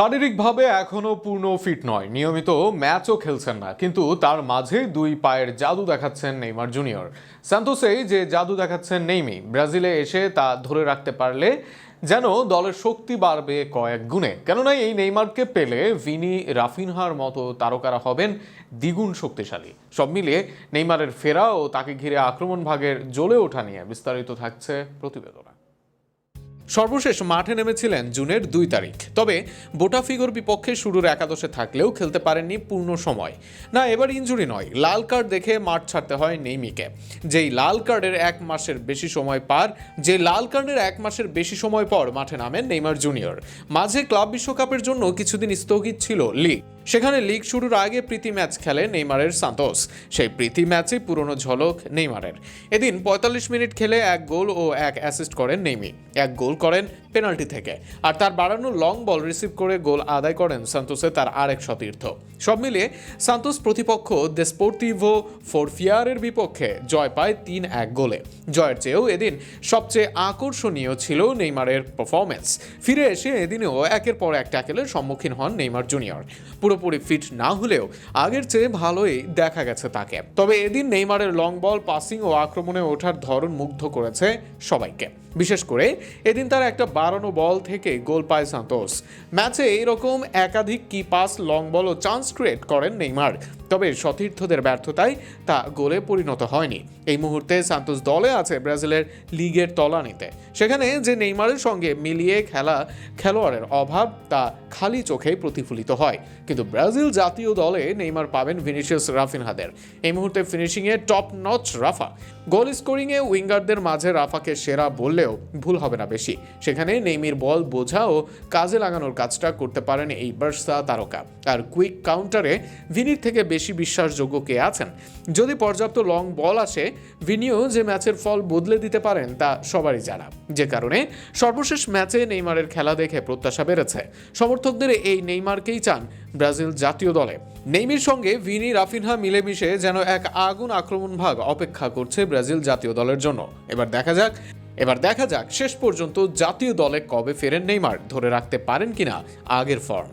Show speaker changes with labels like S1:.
S1: শারীরিকভাবে এখনও পূর্ণ ফিট নয়। নিয়মিত ম্যাচও খেলছেন না, কিন্তু তার মাঝে দুই পায়ের জাদু দেখাচ্ছেন নেইমার জুনিয়র। স্যান্তোসেই যে জাদু দেখাচ্ছেন নেইমি, ব্রাজিলে এসে তা ধরে রাখতে পারলে যেন দলের শক্তি বাড়বে কয়েক গুণে। কেননা এই নেইমারকে পেলে ভিনি রাফিনহার মতো তারকারা হবেন দ্বিগুণ শক্তিশালী। সব মিলিয়ে নেইমারের ফেরা ও তাকে ঘিরে আক্রমণ ভাগের জ্বলে ওঠা নিয়ে বিস্তারিত থাকছে প্রতিবেদনা। সর্বশেষ মাঠে নেমেছিলেন জুনের দুই তারিখ। তবে বোটাফিগোর বিপক্ষে শুরুর একাদশে থাকলেও খেলতে পারেননি পূর্ণ সময়। না, এবার ইঞ্জুরি নয়। লাল কার্ড দেখে মাঠ ছাড়তে হয় নেইমিকে। যেই লাল কার্ডের এক মাসের বেশি সময় পার, যে লাল কার্ডের এক মাসের বেশি সময় পর মাঠে নামেন নেইমার জুনিয়র। মাঝে ক্লাব বিশ্বকাপের জন্য কিছুদিন স্থগিত ছিল লিগ। সেখানে লিগ শুরুর আগে প্রীতি ম্যাচ খেলে নেইমারের সান্তোস। সেই প্রীতি ম্যাচে পুরনো ঝলক নেইমারের। এদিন পঁয়তাল্লিশ মিনিট খেলে এক গোল ও এক অ্যাসিস্ট করেন নেইমি। এক গোল করেন পেনাল্টি থেকে। আর তার বাড়ানো লং বল রিসিভ করে গোল আদায় করেন সান্তোসে তার আরেক সতীর্থ। সব মিলিয়ে সান্তোস প্রতিপক্ষ দেসপোর্টিভো ফোরফিয়ারের বিপক্ষে জয় পায় তিন এক গোলে। জয়ের চেয়েও এদিন সবচেয়ে আকর্ষণীয় ছিল নেইমারের পারফরমেন্স ফিরে এসে এদিনেও একের পর এক ট্যাকেলের সম্মুখীন হন নেইমার জুনিয়র পুরোপুরি ফিট না হলেও আগের চেয়ে ভালোই দেখা গেছে তাকে। তবে এদিন নেইমারের লং বল পাসিং ও আক্রমণে ওঠার ধরন মুগ্ধ করেছে সবাইকে। বিশেষ করে এদিন তার একটা বাড়ানো বল থেকে গোল পায় সান্তোস। ম্যাচে এইরকম একাধিক কি পাস, লং বল ও চান্স ক্রিয়েট করেন নেইমার। তবে সতীর্থদের ব্যর্থতায় তা গোলে পরিণত হয়নি। এই মুহূর্তে সান্তোস দলে আছে ব্রাজিলের লিগের তলানিতে। সেখানে যে নেইমারের সঙ্গে মিলিয়ে খেলা খেলোয়াড়ের অভাব, তা খালি চোখেই প্রতিফলিত হয়। কিন্তু ব্রাজিল জাতীয় দলে নেইমার পাবেন ভিনিসিয়াস রাফিনহাদের। এই মুহূর্তে ফিনিশিংয়ে টপ নচ রাফা। গোল স্কোরিংয়ে উইঙ্গারদের মাঝে রাফাকে সেরা বললেও ভুল হবে না বেশি। সেখানে নেইমির বল বোঝা ও কাজে লাগানোর কাজটা করতে পারেন এই বার্সা তারকা। আর কুইক কাউন্টারে ভিনির থেকে বেশি বিশ্বাসযোগ্য কে আছেন? যদি পর্যাপ্ত লং বল আসে, ভিনিও যে ম্যাচের ফল বদলে দিতে পারেন তা সবারই জানা। যে কারণে সর্বশেষ ম্যাচে নেইমারের খেলা দেখে প্রত্যাশা বেড়েছে। সমর্থকদের এই নেইমারকেই চান ব্রাজিল জাতীয় দলে। নেইমির সঙ্গে ভিনি, রাফিনহা মিলেমিশে যেন এক আগুন আক্রমণ ভাগ অপেক্ষা করছে ব্রাজিল জাতীয় দলের জন্য। এবার দেখা যাক, এবার দেখা যাক শেষ পর্যন্ত জাতীয় দলে কবে ফেরেন নেইমার, ধরে রাখতে পারেন কিনা আগের ফর্ম।